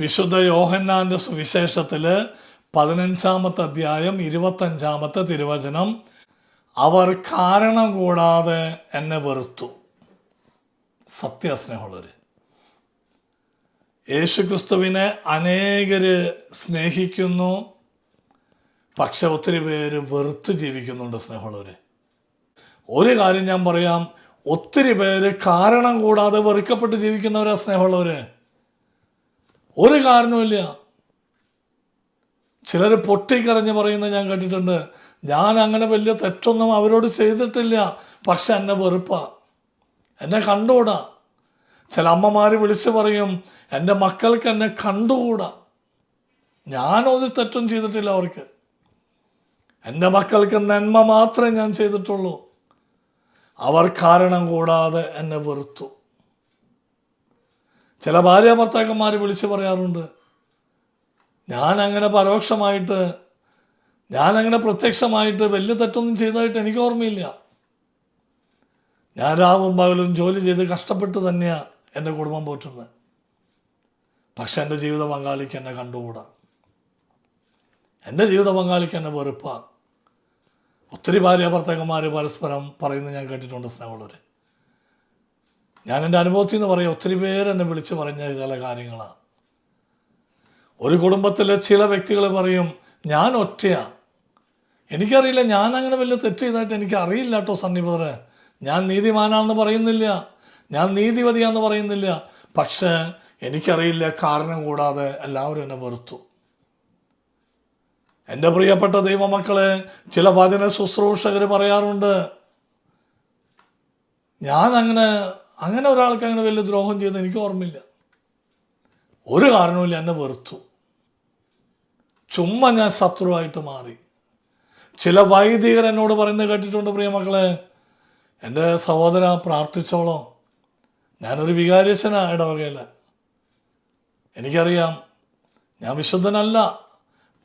വിശുദ്ധ യോഹന്നാന്റെ സുവിശേഷത്തിൽ പതിനഞ്ചാമത്തെ അധ്യായം ഇരുപത്തഞ്ചാമത്തെ തിരുവചനം അവർ കാരണം കൂടാതെ എന്നെ വെറുത്തു. സത്യസ്നേഹമുള്ളവർ യേശുക്രിസ്തുവിനെ അനേകർ സ്നേഹിക്കുന്നു പക്ഷെ ഒത്തിരി പേര് വെറുത്ത് ജീവിക്കുന്നുണ്ട് സ്നേഹമുള്ളവർ ഒരു കാര്യം ഞാൻ പറയാം ഒത്തിരി പേര് കാരണം കൂടാതെ വെറുക്കപ്പെട്ട് ജീവിക്കുന്നവരാ സ്നേഹമുള്ളവര്. ഒരു കാരണവുമില്ല ചിലർ പൊട്ടിക്കരഞ്ഞ് പറയുന്നത് ഞാൻ കേട്ടിട്ടുണ്ട്. ഞാൻ അങ്ങനെ വലിയ തെറ്റൊന്നും അവരോട് ചെയ്തിട്ടില്ല. പക്ഷെ എന്നെ വെറുപ്പ. എന്നെ കണ്ടുകൂടാ. ചില അമ്മമാർ വിളിച്ച് പറയും എന്റെ മക്കൾക്ക് എന്നെ കണ്ടുകൂടാ. ഞാനൊരു തെറ്റും ചെയ്തിട്ടില്ല അവർക്ക്. എന്റെ മക്കൾക്ക് നന്മ മാത്രമേ ഞാൻ ചെയ്തിട്ടുള്ളൂ. അവർ കാരണം കൂടാതെ എന്നെ വെറുത്തു. ചില ഭാര്യ ഭർത്താക്കന്മാർ വിളിച്ച് പറയാറുണ്ട് ഞാൻ അങ്ങനെ പരോക്ഷമായിട്ട് ഞാൻ അങ്ങനെ പ്രത്യക്ഷമായിട്ട് വലിയ തെറ്റൊന്നും ചെയ്തതായിട്ട് എനിക്ക് ഓർമ്മയില്ല. ഞാൻ രാവും പകലും ജോലി ചെയ്ത് കഷ്ടപ്പെട്ട് തന്നെയാണ് എന്റെ കുടുംബം പോറ്റുന്നത്. പക്ഷെ എന്റെ ജീവിത പങ്കാളിക്ക് എന്നെ കണ്ടുകൂടാ? എന്റെ ജീവിത പങ്കാളിക്ക് എന്നെ വെറുപ്പാണ് ഒത്തിരി ഭാര്യ പരസ്പരം പറയുന്നത് ഞാൻ കേട്ടിട്ടുണ്ട് സ്നേഹമുള്ളവർ ഞാൻ എന്റെ അനുഭവത്തിൽ നിന്ന് പറയാം ഒത്തിരി പേര് എന്നെ വിളിച്ച് പറഞ്ഞ ചില കാര്യങ്ങളാണ്. ഒരു കുടുംബത്തിലെ ചില വ്യക്തികൾ പറയും ഞാൻ ഒറ്റയാണ് എനിക്കറിയില്ല ഞാൻ അങ്ങനെ വലിയ തെറ്റ് ചെയ്തായിട്ട് എനിക്ക് അറിയില്ല കേട്ടോ സണ്ണി ഞാൻ നീതിമാനാണെന്ന് പറയുന്നില്ല. ഞാൻ നീതിപതിയാന്ന് പറയുന്നില്ല. പക്ഷേ എനിക്കറിയില്ല കാരണം കൂടാതെ എല്ലാവരും എന്നെ വെറുത്തു. എന്റെ പ്രിയപ്പെട്ട ദൈവമക്കളെ ചില വചന ശുശ്രൂഷകർ പറയാറുണ്ട് ഞാൻ അങ്ങനെ അങ്ങനെ ഒരാൾക്ക് അങ്ങനെ വലിയ ദ്രോഹം ചെയ്ത് എനിക്ക് ഓർമ്മയില്ല. ഒരു കാരണവുമില്ല എന്നെ വെറുത്തു. ചുമ്മാ ഞാൻ ശത്രുവായിട്ട് മാറി. ചില വൈദികർ എന്നോട് പറയുന്നത് കേട്ടിട്ടുണ്ട് പ്രിയ മക്കളെ എന്റെ സഹോദര പ്രാർത്ഥിച്ചോളോ. ഞാനൊരു വികാരിച്ചനാ ഇടവകയിൽ എനിക്കറിയാം ഞാൻ വിശുദ്ധനല്ല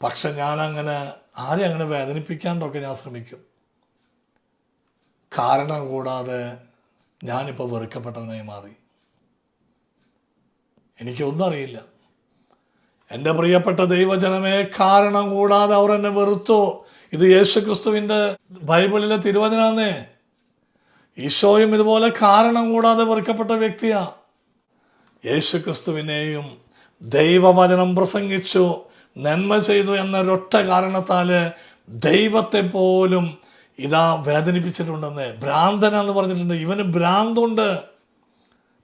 പക്ഷെ ഞാനങ്ങനെ ആരെ അങ്ങനെ വേദനിപ്പിക്കാണ്ടൊക്കെ ഞാൻ ശ്രമിക്കും. കാരണം കൂടാതെ ഞാനിപ്പോൾ വെറുക്കപ്പെട്ടവനായി മാറി. എനിക്കൊന്നും അറിയില്ല. എന്റെ പ്രിയപ്പെട്ട ദൈവജനമേ കാരണം കൂടാതെ അവർ എന്നെ വെറുത്തു? ഇത് യേശു ക്രിസ്തുവിന്റെ ബൈബിളിലെ തിരുവചനാന്നേ. ഈശോയും ഇതുപോലെ കാരണം കൂടാതെ വെറുക്കപ്പെട്ട വ്യക്തിയാ. യേശു ക്രിസ്തുവിനെയും ദൈവവചനം പ്രസംഗിച്ചു നന്മ ചെയ്തു എന്നൊരൊറ്റ കാരണത്താൽ ദൈവത്തെ പോലും ഇതാ വേദനിപ്പിച്ചിട്ടുണ്ടെന്ന് ഭ്രാന്തനാന്ന് പറഞ്ഞിട്ടുണ്ട്. ഇവന് ഭ്രാന്തുണ്ട്.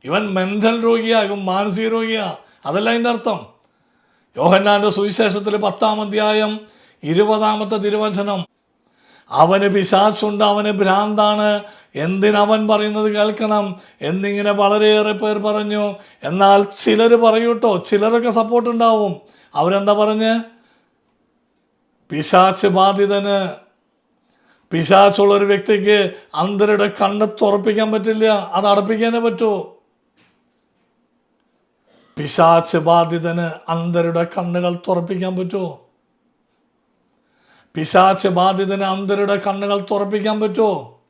ഇവൻ മെന്റൽ രോഗിയാ ഇവൻ മാനസിക രോഗിയാ. അതല്ല അതിന്റെ അർത്ഥം. യോഹന്നാന്റെ സുവിശേഷത്തിൽ പത്താം അധ്യായം ഇരുപതാമത്തെ തിരുവചനം. അവന് പിശാച്ചുണ്ട് അവന് ഭ്രാന്താണ്. എന്തിനവൻ പറയുന്നത് കേൾക്കണം. എന്നിങ്ങനെ വളരെയേറെ പേർ പറഞ്ഞു. എന്നാൽ ചിലർ പറയൂട്ടോ ചിലരൊക്കെ സപ്പോർട്ട് ഉണ്ടാവും. അവരെന്താ പറഞ്ഞ്? പിശാച്ച് ബാധിതന് പിശാച്ചുള്ള ഒരു വ്യക്തിക്ക് അന്തരയുടെ കണ്ണ് തുറപ്പിക്കാൻ പറ്റില്ല അത് അടപ്പിക്കാനേ പറ്റൂ. പിശാച്ച് ബാധിതന് അന്തരയുടെ കണ്ണുകൾ തുറപ്പിക്കാൻ പറ്റുമോ പിശാച്ച് ബാധിതന് അന്തരയുടെ കണ്ണുകൾ തുറപ്പിക്കാൻ പറ്റുമോ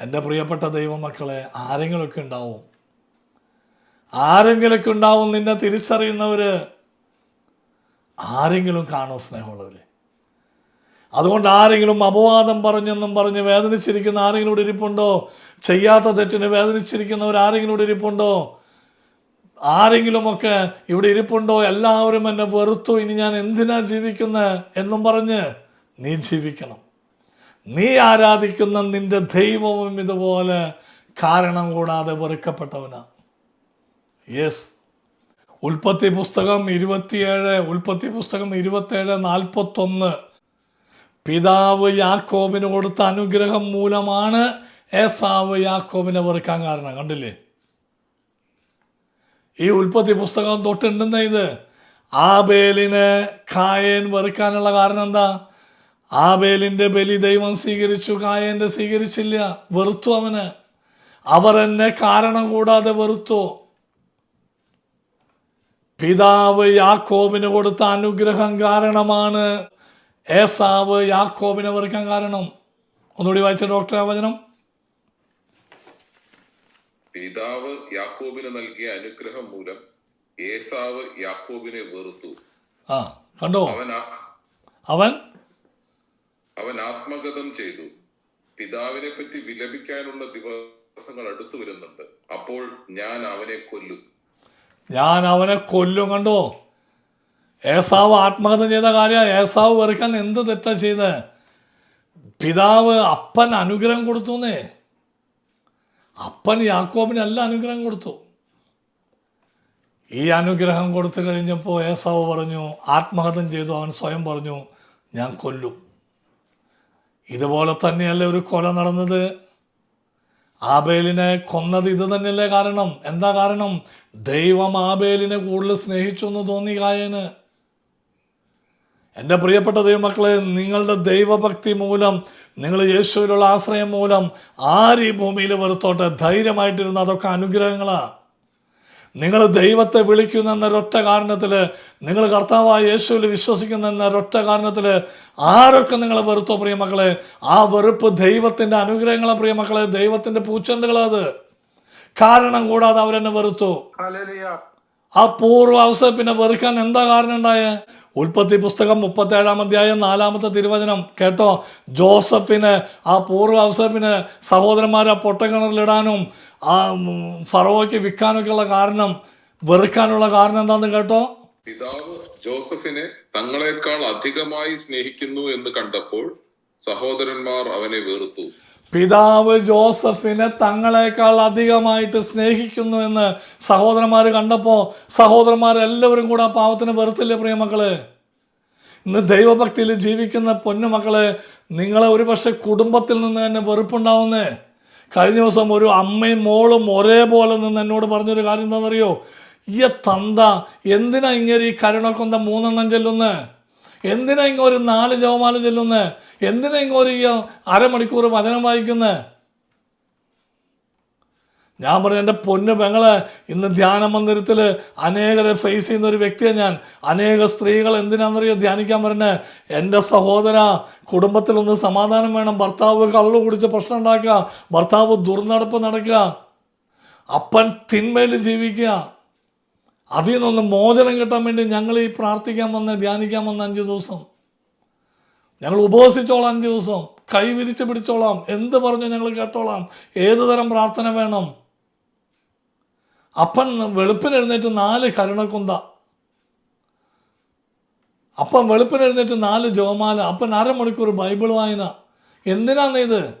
എന്റെ പ്രിയപ്പെട്ട ദൈവമക്കളെ ആരെങ്കിലുമൊക്കെ ഉണ്ടാവും. ആരെങ്കിലുമൊക്കെ ഉണ്ടാവും നിന്നെ തിരിച്ചറിയുന്നവര്. ആരെങ്കിലും കാണോ സ്നേഹമുള്ളവര്. അതുകൊണ്ട് ആരെങ്കിലും അപവാദം പറഞ്ഞെന്നും പറഞ്ഞ് വേദനിച്ചിരിക്കുന്ന ആരെങ്കിലും ഇവിടെ ഇരിപ്പുണ്ടോ? ചെയ്യാത്ത തെറ്റിന് വേദനിച്ചിരിക്കുന്നവർ ആരെങ്കിലും ഇവിടെ ഇരിപ്പുണ്ടോ? ആരെങ്കിലുമൊക്കെ ഇവിടെ ഇരിപ്പുണ്ടോ? എല്ലാവരും എന്നെ വെറുത്തു. ഇനി ഞാൻ എന്തിനാ ജീവിക്കുന്നത് എന്നും പറഞ്ഞ് നീ ജീവിക്കണം. നീ ആരാധിക്കുന്ന നിന്റെ ദൈവവും ഇതുപോലെ കാരണം കൂടാതെ വെറുക്കപ്പെട്ടവനാ. യെസ് ഉൽപ്പത്തി പുസ്തകം ഇരുപത്തിയേഴ് ഉൽപ്പത്തി പുസ്തകം ഇരുപത്തേഴ് നാൽപ്പത്തൊന്ന്. പിതാവ് യാക്കോബിന് കൊടുത്ത അനുഗ്രഹം മൂലമാണ് ഏസാവ് യാക്കോബിനെ വെറുക്കാൻ കാരണം. കണ്ടില്ലേ? ഈ ഉൽപ്പത്തി പുസ്തകം തൊട്ടുണ്ടെന്ന ഇത്. ആബേലിന് കായൻ വെറുക്കാനുള്ള കാരണം എന്താ? ആബേലിന്റെ ബലി ദൈവം സ്വീകരിച്ചു കായന്റെ സ്വീകരിച്ചില്ല. വെറുത്തു അവന്. അവർ എന്നെ കാരണം കൂടാതെ വെറുത്തു. പിതാവ് യാക്കോബിന് കൊടുത്ത അനുഗ്രഹം കാരണമാണ് ഏസാവ് യാക്കോബിനെ വെറുക്കാൻ കാരണം. ഒന്നുകൂടി വായിച്ച ഡോക്ടർ വചനം. പിതാവ് യാക്കോബിന് നൽകിയ അനുഗ്രഹം മൂലം ഏസാവ് യാക്കോബിനെ വെറുത്തു. ആ കണ്ടോ? അവൻ അവൻ അവൻ ആത്മഗതം ചെയ്തു. പിതാവിനെ പറ്റി വിലപിക്കാനുള്ള ദിവസങ്ങൾ അടുത്തു വരുന്നുണ്ട് അപ്പോൾ ഞാൻ അവനെ കൊല്ലും. ഞാൻ അവനെ കൊല്ലും കണ്ടോ? ഏസാവ് ആത്മഹത്യ ചെയ്ത കാര്യം ഏസാവ് വെറുക്കാൻ എന്ത് തെറ്റാ ചെയ്ത്? പിതാവ് അപ്പൻ അനുഗ്രഹം കൊടുത്തു എന്നേ അപ്പൻ യാക്കോബിനല്ല അനുഗ്രഹം കൊടുത്തു. ഈ അനുഗ്രഹം കൊടുത്തു കഴിഞ്ഞപ്പോൾ ഏസാവ് പറഞ്ഞു ആത്മഹത്യം ചെയ്തു അവൻ സ്വയം പറഞ്ഞു ഞാൻ കൊല്ലും. ഇതുപോലെ തന്നെയല്ലേ ഒരു കൊല നടന്നത്? ആബേലിനെ കൊന്നത് ഇത് തന്നെയല്ലേ കാരണം? എന്താ കാരണം? ദൈവം ആബേലിനെ കൂടുതൽ സ്നേഹിച്ചു എന്ന് തോന്നി കായന്. എന്റെ പ്രിയപ്പെട്ട ദൈവമക്കളെ നിങ്ങളുടെ ദൈവഭക്തി മൂലം നിങ്ങൾ യേശുവിലുള്ള ആശ്രയം മൂലം ആര് ഈ ഭൂമിയിൽ വെറുത്തോട്ടെ? ധൈര്യമായിട്ടിരുന്ന അതൊക്കെ അനുഗ്രഹങ്ങളാണ് നിങ്ങൾ ദൈവത്തെ വിളിക്കുന്ന എന്നൊരൊറ്റ കാരണത്തിൽ നിങ്ങൾ കർത്താവായ യേശുവിൽ വിശ്വസിക്കുന്ന എന്നൊരൊറ്റ കാരണത്തിൽ ആരൊക്കെ നിങ്ങൾ വെറുത്തോ പ്രിയമക്കളെ? ആ വെറുപ്പ് ദൈവത്തിന്റെ അനുഗ്രഹങ്ങളെ പ്രിയമക്കളെ. ദൈവത്തിന്റെ പൂച്ചെണ്ടുകളത് കാരണം കൂടാതെ അവരെന്നെ വെറുത്തു. ആ പൂർവ അവസ്ഥ പിന്നെ വെറുക്കാൻ എന്താ കാരണം ഉണ്ടായ? ഉൽപ്പത്തി പുസ്തകം മുപ്പത്തേഴാം അധ്യായം നാലാമത്തെ തിരുവചനം കേട്ടോ? ജോസഫിന് ആ പൂർവ അവസരത്തിന് സഹോദരന്മാരെ പൊട്ടക്കിണറിലിടാനും ആ ഫറവോയ്ക്ക് വിൽക്കാനൊക്കെയുള്ള കാരണം വെറുക്കാനുള്ള കാരണം എന്താണെന്ന് കേട്ടോ? പിതാവ് ജോസഫിനെ തങ്ങളെക്കാൾ അധികമായി സ്നേഹിക്കുന്നു എന്ന് കണ്ടപ്പോൾ സഹോദരന്മാർ അവനെ വെറുത്തു. പിതാവ് ജോസഫിനെ തങ്ങളെക്കാൾ അധികമായിട്ട് സ്നേഹിക്കുന്നു എന്ന് സഹോദരന്മാർ കണ്ടപ്പോൾ സഹോദരന്മാരെല്ലാവരും കൂടെ ആ പാവത്തിന് വെറുത്തില്ലേ പ്രിയമക്കൾ? ഇന്ന് ദൈവഭക്തിയിൽ ജീവിക്കുന്ന പൊന്നുമക്കൾ നിങ്ങളെ ഒരു പക്ഷെ കുടുംബത്തിൽ നിന്ന് തന്നെ വെറുപ്പുണ്ടാവുന്നേ. കഴിഞ്ഞ ദിവസം ഒരു അമ്മയും മോളും ഒരേപോലെ നിന്ന് എന്നോട് പറഞ്ഞൊരു കാര്യം എന്താണെന്നറിയോ? ഈ തന്ത എന്തിനാ ഇങ്ങനെ ഈ കരുണക്കൊന്ത മൂന്നെണ്ണം ചെല്ലുന്നേ? എന്തിനാ ഇങ്ങനെ ഒരു നാല് ജവമാല ചെല്ലുന്നേ? എന്തിനാ ഇങ്ങോട്ട് ഈ അരമണിക്കൂർ വചനം വായിക്കുന്നത് ഞാൻ പറഞ്ഞു എന്റെ പൊന്ന് പെങ്ങളെ ഇന്ന് ധ്യാന മന്ദിരത്തിൽ അനേകരെ ഫേസ് ചെയ്യുന്ന ഒരു വ്യക്തിയാണ് ഞാൻ. അനേക സ്ത്രീകൾ എന്തിനാണെന്നറിയോ ധ്യാനിക്കാൻ പറഞ്ഞ്? എന്റെ സഹോദര കുടുംബത്തിലൊന്ന് സമാധാനം വേണം. ഭർത്താവ് കള്ളു കുടിച്ച് പ്രശ്നം ഉണ്ടാക്കുക. ഭർത്താവ് ദുർനടപ്പ് നടക്കുക. അപ്പൻ തിന്മയിൽ ജീവിക്കുക. അതിൽ നിന്നൊന്ന് മോചനം കിട്ടാൻ വേണ്ടി ഞങ്ങൾ ഈ പ്രാർത്ഥിക്കാൻ വന്ന് ധ്യാനിക്കാൻ വന്ന അഞ്ച് ദിവസം. ഞങ്ങൾ ഉപവസിച്ചോളാം ദിവസം. കൈ വിരിച്ച് പിടിച്ചോളാം. എന്ത് പറഞ്ഞു ഞങ്ങൾ കേട്ടോളാം. ഏത് തരം പ്രാർത്ഥന വേണം? അപ്പൻ വെളുപ്പിന് എഴുന്നേറ്റ് നാല് കരുണക്കുന്ത. അപ്പൻ വെളുപ്പിന് എഴുന്നേറ്റ് നാല് ജോമാല അപ്പൻ അരമണിക്കൂർ ബൈബിൾ വായന. എന്തിനാന്ന് ഇത്?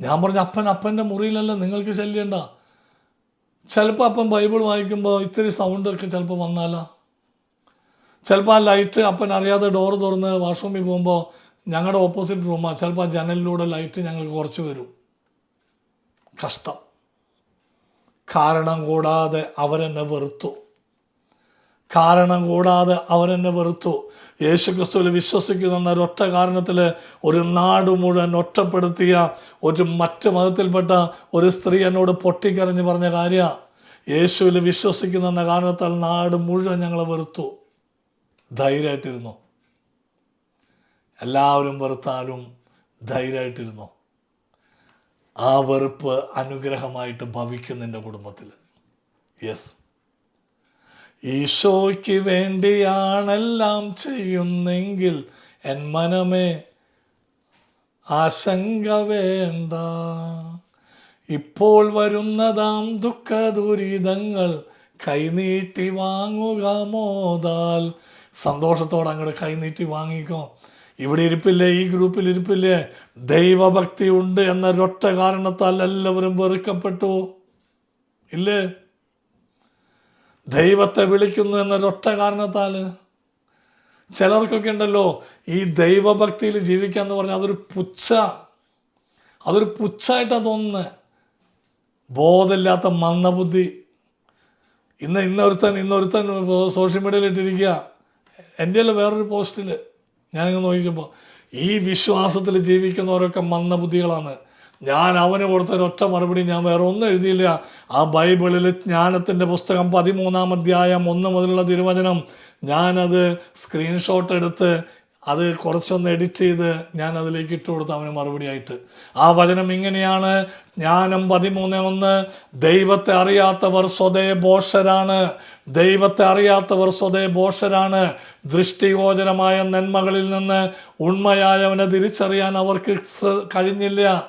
ഞാൻ പറഞ്ഞ അപ്പൻ അപ്പന്റെ മുറിയിലല്ല നിങ്ങൾക്ക് ശല്യണ്ട ചിലപ്പോൾ അപ്പൻ ബൈബിൾ വായിക്കുമ്പോൾ ഇത്തിരി സൗണ്ടൊക്കെ ചിലപ്പോൾ വന്നാലോ. ചിലപ്പോൾ ആ ലൈറ്റ് അപ്പൻ അറിയാതെ ഡോർ തുറന്ന് വാഷ്റൂമിൽ പോകുമ്പോൾ ഞങ്ങളുടെ ഓപ്പോസിറ്റ് റൂമാണ് ചിലപ്പോൾ ആ ജനലിലൂടെ ലൈറ്റ് ഞങ്ങൾക്ക് കുറച്ച് വരും. കഷ്ടം. കാരണം കൂടാതെ അവരെന്നെ വെറുത്തു. കാരണം കൂടാതെ അവരെന്നെ വെറുത്തു. യേശു ക്രിസ്തുവിൽ വിശ്വസിക്കുന്ന ഒരൊറ്റ കാരണത്തിൽ ഒരു നാട് മുഴുവൻ ഒറ്റപ്പെടുത്തിയ ഒരു മറ്റ് മതത്തിൽപ്പെട്ട ഒരു സ്ത്രീ എന്നോട് പൊട്ടിക്കരഞ്ഞ് പറഞ്ഞ കാര്യമാണ് യേശുവിൽ വിശ്വസിക്കുന്ന കാരണത്താൽ നാട് മുഴുവൻ ഞങ്ങളെ വെറുത്തു. ധൈര്യമായിട്ടിരുന്നു? എല്ലാവരും വെറുത്താലും ധൈര്യമായിട്ടിരുന്നോ? ആ വെറുപ്പ് അനുഗ്രഹമായിട്ട് ഭവിക്കും കുടുംബത്തിൽ. യെസ് ഈശോയ്ക്ക് വേണ്ടിയാണെല്ലാം ചെയ്യുന്നെങ്കിൽ എൻ മനമേ ആശങ്ക വേണ്ട. ഇപ്പോൾ വരുന്നതാം ദുഃഖ ദുരിതങ്ങൾ കൈനീട്ടി വാങ്ങുക മോതാൽ സന്തോഷത്തോടെ അങ്ങോട്ട് കൈനീട്ടി വാങ്ങിക്കോ. ഇവിടെ ഇരിപ്പില്ലേ ഈ ഗ്രൂപ്പിൽ ഇരിപ്പില്ലേ? ദൈവഭക്തി ഉണ്ട് എന്നൊരൊറ്റ കാരണത്താൽ എല്ലാവരും വെറുക്കപ്പെട്ടു. ഇല്ലേ? ദൈവത്തെ വിളിക്കുന്നു എന്നൊരൊറ്റ കാരണത്താൽ. ചിലർക്കൊക്കെ ഉണ്ടല്ലോ ഈ ദൈവഭക്തിയിൽ ജീവിക്കുക എന്ന് പറഞ്ഞാൽ അതൊരു പുച്ഛ. അതൊരു പുച്ഛായിട്ടാണ് തോന്നുന്നത് ബോധമില്ലാത്ത മന്ദബുദ്ധി. ഇന്ന് ഇന്നൊരുത്തൻ ഇന്നൊരുത്തൻ സോഷ്യൽ മീഡിയയിൽ ഇട്ടിരിക്കുക. എന്റെ വേറൊരു പോസ്റ്റിൽ ഞാനിങ്ങനെ നോക്കിയപ്പോൾ ഈ വിശ്വാസത്തിൽ ജീവിക്കുന്നവരൊക്കെ മന്ദബുദ്ധികളാണ്. ഞാൻ അവന് കൊടുത്ത ഒറ്റ മറുപടി ഞാൻ വേറെ ഒന്നും എഴുതിയില്ല. ആ ബൈബിളിൽ ജ്ഞാനത്തിന്റെ പുസ്തകം പതിമൂന്നാം അധ്യായം ഒന്ന് മുതലുള്ള തിരുവചനം ഞാനത് സ്ക്രീൻഷോട്ട് എടുത്ത് അത് കുറച്ചൊന്ന് എഡിറ്റ് ചെയ്ത് ഞാൻ അതിലേക്ക് ഇട്ട് കൊടുത്തു അവന് മറുപടിയായിട്ട്. ആ വചനം ഇങ്ങനെയാണ്. ജ്ഞാനം പതിമൂന്ന് ഒന്ന്. ദൈവത്തെ അറിയാത്തവർ സ്വതേ ബോഷരാണ്. ദൈവത്തെ അറിയാത്തവർ സ്വതേ ബോഷരാണ്. ദൃഷ്ടിഗോചരമായ നന്മകളിൽ നിന്ന് ഉണ്മയായവനെ തിരിച്ചറിയാൻ അവർക്ക് കഴിഞ്ഞില്ല.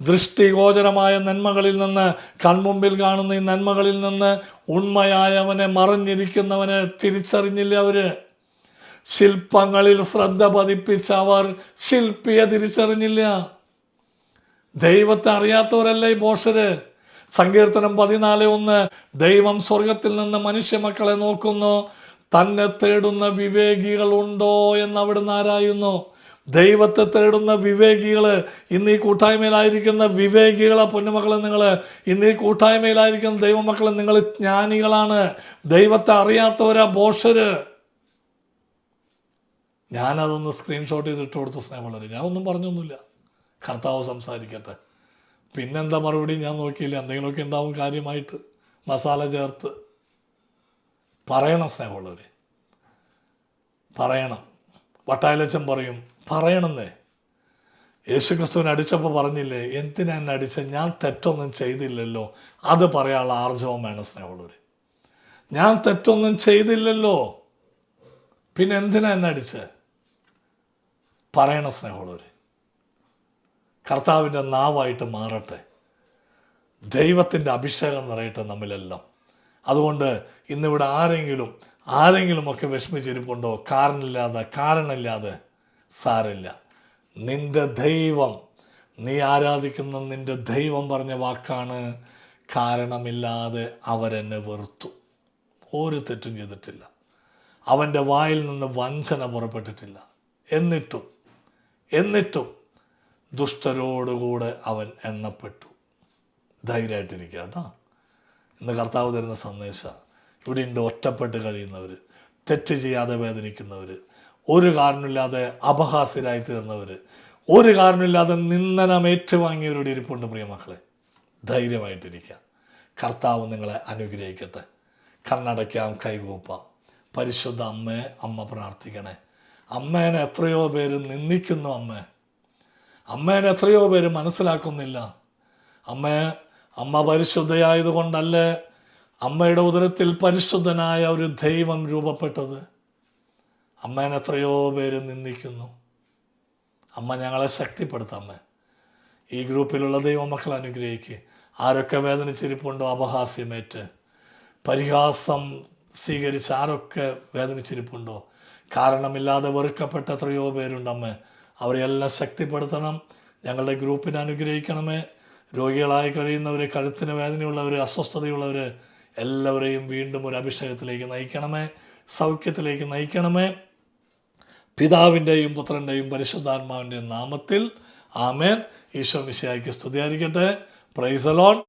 ദൃഷ്ടിഗോചരമായ നന്മകളിൽ നിന്ന് കൺമുമ്പിൽ കാണുന്ന ഈ നന്മകളിൽ നിന്ന് ഉണ്മയായവനെ മറിഞ്ഞിരിക്കുന്നവനെ തിരിച്ചറിഞ്ഞില്ല അവർ. ശില്പങ്ങളിൽ ശ്രദ്ധ പതിപ്പിച്ച അവർ ശില്പിയെ തിരിച്ചറിഞ്ഞില്ല. ദൈവത്തെ അറിയാത്തവരല്ലേ ഈ സങ്കീർത്തനം പതിനാല് ഒന്ന് ദൈവം സ്വർഗത്തിൽ നിന്ന് മനുഷ്യ മക്കളെ നോക്കുന്നു. തന്നെ തേടുന്ന വിവേകികൾ ഉണ്ടോ എന്ന് അവിടുന്ന് ആരായുന്നു? ദൈവത്തെ തേടുന്ന വിവേകികൾ ഇന്ന് ഈ കൂട്ടായ്മയിലായിരിക്കുന്ന വിവേകികളെ പൊന്നുമക്കളെ നിങ്ങൾ ഇന്ന് ഈ കൂട്ടായ്മയിലായിരിക്കുന്ന ദൈവമക്കളെ നിങ്ങൾ ജ്ഞാനികളാണ്. ദൈവത്തെ അറിയാത്തവരാ ബോഷര് ഞാനതൊന്ന് സ്ക്രീൻഷോട്ട് ചെയ്തിട്ട് കൊടുത്തു സ്നേഹമുള്ളവർ ഞാൻ ഒന്നും പറഞ്ഞൊന്നുമില്ല. കർത്താവ് സംസാരിക്കട്ടെ. പിന്നെന്താ മറുപടി? ഞാൻ നോക്കിയില്ല. എന്തെങ്കിലുമൊക്കെ ഉണ്ടാവും കാര്യമായിട്ട്. മസാല ചേർത്ത്. പറയണം സ്നേഹമുള്ളവർ പറയണം. വട്ടായലച്ചൻ പറയും പറയണമെന്നേ യേശു ക്രിസ്തുവിനെ അടിച്ചപ്പോൾ പറഞ്ഞില്ലേ എന്തിനാ എന്നെ അടിച്ച? ഞാൻ തെറ്റൊന്നും ചെയ്തില്ലല്ലോ. അത് പറയാനുള്ള ആർജവം വേണം സ്നേഹമുള്ളവർ ഞാൻ തെറ്റൊന്നും ചെയ്തില്ലല്ലോ. പിന്നെ എന്തിനാ എന്നെ അടിച്ച് പറയണ സ്നേഹമുള്ളവർ കർത്താവിന്റെ നാവായിട്ട് മാറട്ടെ. ദൈവത്തിന്റെ അഭിഷേകം നിറയട്ടെ നമ്മളെല്ലാം അതുകൊണ്ട് ഇന്നിവിടെ ആരെങ്കിലും ആരെങ്കിലുമൊക്കെ വിഷമിച്ചിരിപ്പുണ്ടോ? കാരണമില്ലാതെ കാരണമില്ലാതെ സാരമില്ല. നിന്റെ ദൈവം നീ ആരാധിക്കുന്ന നിന്റെ ദൈവം പറഞ്ഞ വാക്കാണ് കാരണമില്ലാതെ അവരെന്നെ വെറുത്തു. ഒരു തെറ്റും ചെയ്തിട്ടില്ല. അവന്റെ വായിൽ നിന്ന് വഞ്ചന പുറപ്പെട്ടിട്ടില്ല. എന്നിട്ടും എന്നിട്ടും ദുഷ്ടരോടുകൂടെ അവൻ എണ്ണപ്പെട്ടു. ധൈര്യമായിട്ടിരിക്കുക കേട്ടോ. ഇന്ന് കർത്താവ് തരുന്ന സന്ദേശം ഇവിടെ ഉണ്ട് ഒറ്റപ്പെട്ട് കഴിയുന്നവർ തെറ്റ് ചെയ്യാതെ വേദനിക്കുന്നവർ ഒരു കാരണമില്ലാതെ അപഹാസ്യരായി തീർന്നവർ ഒരു കാരണമില്ലാതെ നിന്ദനം ഏറ്റുവാങ്ങിയവരുടെ ഇരിപ്പുണ്ട് പ്രിയമക്കളെ ധൈര്യമായിട്ടിരിക്കുക. കർത്താവ് നിങ്ങളെ അനുഗ്രഹിക്കട്ടെ. കണ്ണടയ്ക്കാം കൈകൂപ്പാം. പരിശുദ്ധ അമ്മയെ അമ്മ പ്രാർത്ഥിക്കണേ. അമ്മേനെ എത്രയോ പേര് നിന്ദിക്കുന്നു അമ്മ. അമ്മേനെ എത്രയോ പേര് മനസ്സിലാക്കുന്നില്ല. അമ്മ അമ്മ പരിശുദ്ധയായതുകൊണ്ടല്ലേ അമ്മയുടെ ഉദരത്തിൽ പരിശുദ്ധനായ ഒരു ദൈവം രൂപപ്പെട്ടത്. അമ്മേനെ എത്രയോ പേര് നിന്ദിക്കുന്നു. അമ്മ ഞങ്ങളെ ശക്തിപ്പെടുത്തമ്മേ ഈ ഗ്രൂപ്പിലുള്ള ദൈവമക്കളെ അനുഗ്രഹിക്കുക ആരൊക്കെ വേദനിച്ചിരിപ്പുണ്ടോ? അപഹാസ്യമേറ്റ്. പരിഹാസം സ്വീകരിച്ച് ആരൊക്കെ വേദനിച്ചിരിപ്പുണ്ടോ? കാരണമില്ലാതെ വെറുക്കപ്പെട്ട എത്രയോ പേരുണ്ടമ്മേ അവരെല്ലാം ശക്തിപ്പെടുത്തണം. ഞങ്ങളുടെ ഗ്രൂപ്പിനെ അനുഗ്രഹിക്കണമേ. രോഗികളായി കഴിയുന്നവർ കഴുത്തിന് വേദനയുള്ളവർ അസ്വസ്ഥതയുള്ളവർ എല്ലാവരെയും വീണ്ടും ഒരു അഭിഷേകത്തിലേക്ക് നയിക്കണമേ. സൗഖ്യത്തിലേക്ക് നയിക്കണമേ. പിതാവിന്റെയും പുത്രന്റെയും പരിശുദ്ധാത്മാവിന്റെയും നാമത്തിൽ ആമേൻ. ഈശോ മിശിയായിക്ക് സ്തുതിയായിരിക്കട്ടെ. പ്രൈസലോൺ